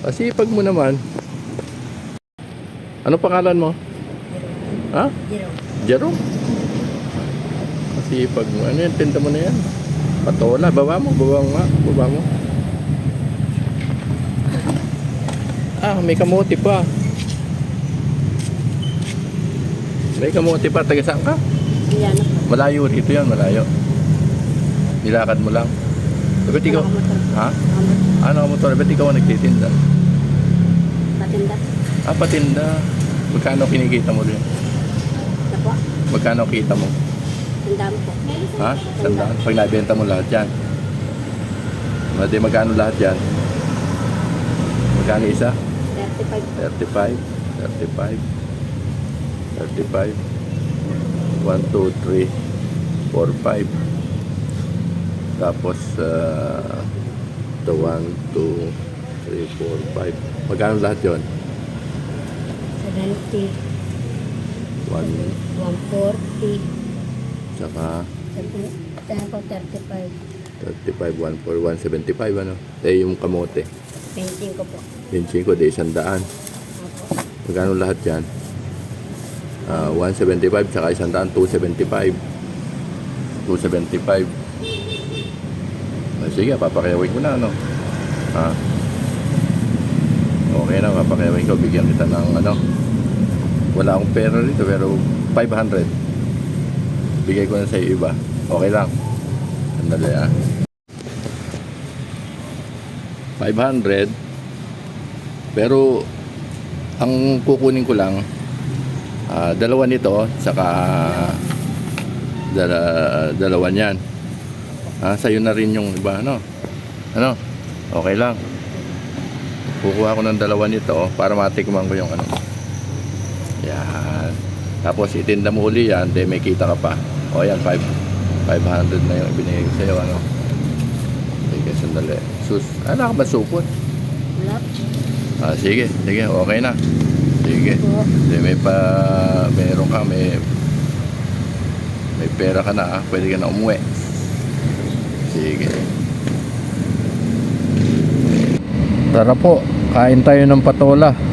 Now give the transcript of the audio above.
Pasipag mo naman. Ano pangalan mo? Ha? Zero. Jero? Masipag mo. Ano yan? Tinda mo na yan. Patola. Baba mo. Baba mo. Baba mo. Ah, may kamote pa. May kamote pa. Taga saan ka? Po. Malayo rito yan. Malayo. Nilakad mo lang. Ba't ikaw? Ha? Nakamotor. Ano ka motor? Ba't ikaw ang nagtitinda? Patinda. Ah, patinda. Magkano kinikita mo rin? Na po. Magkano kita mo? Tandaan po. Ha? Sandaan. Pag nabenta mo lahat yan. Madi, magkano lahat yan? Magkano isa? 35. 35. 35. 35. 1, 2, 3, 4, 5. Tapos, uh, ito 1, 2, 3, 4, 5. Magkano lahat yon? 70. 1, 140. saka Saan po 35. 35, 1, 4, 175, ano? Eh, yung kamote. Painting ko po. 25, di isang daan. Magkano lahat yan? Ah, 175 tsaka isang daan, 275. 275. Ah, sige, papakiyawin ko na, ano? Ha? Okay na, papakiyawin ko. Bigyan kita ng, ano? Wala akong pera rito, pero 500. Bigay ko na sa iba. Okay lang. Sandali, ah. 500. Pero, ang kukunin ko lang, ah, dalawa nito, saka dala, dalawa niyan. Ah, sa'yo na rin yung iba, ano? Ano? Okay lang. Kukuha ko ng dalawa nito para matikman ko yung ano. Yan. Tapos itinda mo uli yan, de may kita ka pa. O yan, 5, 500 na yung binigay ko sa'yo, ano? Sige, sandali. Sus, ano ka ba supot? Wala. Ah, sige, sige, okay na. Sige. Hindi, may pa, meron ka, may, may pera ka na, ah. pwede ka na umuwi. Sige. Tara po, kain tayo ng patola.